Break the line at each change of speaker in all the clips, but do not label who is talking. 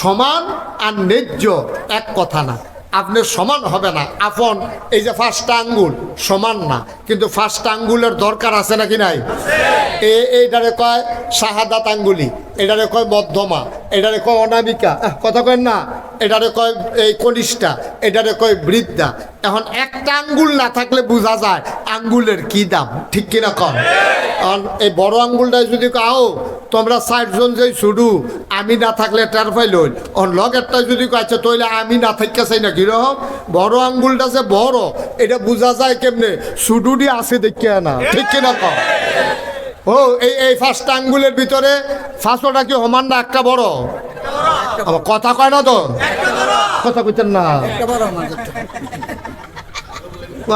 সমান আর ন্যায্য এক কথা না। আপনি সমান হবে না। আপন, এই যে ফার্স্ট আঙ্গুল সমান না। কিন্তু ফার্স্ট আঙ্গুলের দরকার আছে নাকি নাই? এ, এইটারে কয় শাহাদাত আঙ্গুলি, এটারে কয় মধ্যমা, এটারে কয় অনামিকা। কথা কয় না। এটারে কয় এই কনিষ্ঠা, এটারে কয় বৃদ্ধা। এখন একটা আঙ্গুল না থাকলে বোঝা যায় আঙ্গুলের কি দাম। ঠিক কিনা কম কারণ এই বড় আঙ্গুলটাই যদি কাও তোমরা ষাট জন যে শুরু আমি না থাকলে টের পাইল অন একটা যদি কাছে তৈলে আমি না থাকতে চাই না কীরকম বড় আঙ্গুলটা যে বড়, এটা বোঝা যায় কেমনে? সুডুডি আছে দেখে না। ঠিক কিনা কম ও, এই এই ফার্স্ট আঙ্গুলের ভিতরে ফাঁসোটা কি সমান না একটা বড়? আবার কথা কয় না তো? কথা কইতেন না।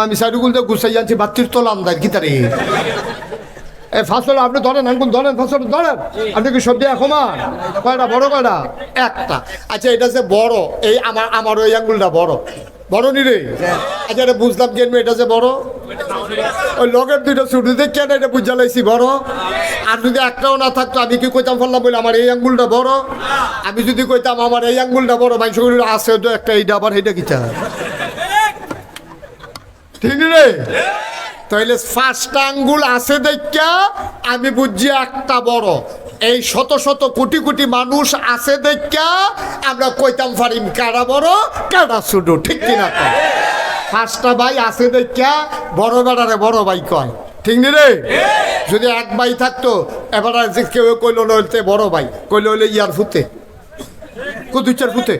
আমি সাইডুগুল গুছাই আনছি বাত্তির তোলাম দেয় গীতারে এ ফাঁসল আপনি ধরেন, আঙ্গুল ধরেন, ফাঁসল ধরেন। আপনি কি সবজি সমান? কয়টা, বড় কয়টা? একটা। আচ্ছা এটা যে বড়, এই আমার আমার ওই আঙ্গুলটা বড়। বড় নি রে? আচ্ছা এটা বুঝলাম কেন এটা যে বড়? ওই লগের দুইটা ছুটি দেখে কেন এটা বুঝা লাইছি, বড়? আর যদি একটাও না থাকতো, আমি কি কইতাম ফেললাম বলে আমার এই আঙ্গুলটা বড়? আমি যদি কইতাম আমার এই আঙ্গুলটা বড় মানুষ আছে তো একটা, এইটা আবার, এইটা কিতা ঠিক রে? তাইলে ফার্স্ট আঙ্গুল আছে দেখা আমি বুঝছি একটা বড়। এই শত শত কোটি কোটি মানুষ আছে দেখা আমরা কইতাম পারিম কারা বড়? কারা ছোট, ঠিক কিনা কয়? ফার্স্টটা ভাই আছে দেখা বড় বেড়ারে বড় ভাই কয়। ঠিক নি রে? যদি এক ভাই থাকতো, এবার আর যে কেউ কইল নইতে বড় ভাই, কইল হইলে ইয়ার ফুতে। কুদু চার ফুতে।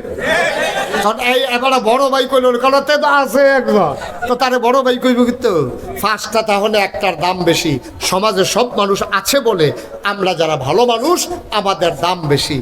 কারণ এই এবারে বড় ভাই কইল কারণ তো আছে একবার। তো তারে বড় ভাই কইব কিন্তু ফার্স্টটা তাহলে একটার দাম বেশি। সমাজে সব মানুষ আছে বলে আমরা যারা ভালো মানুষ, আমাদের দাম বেশি।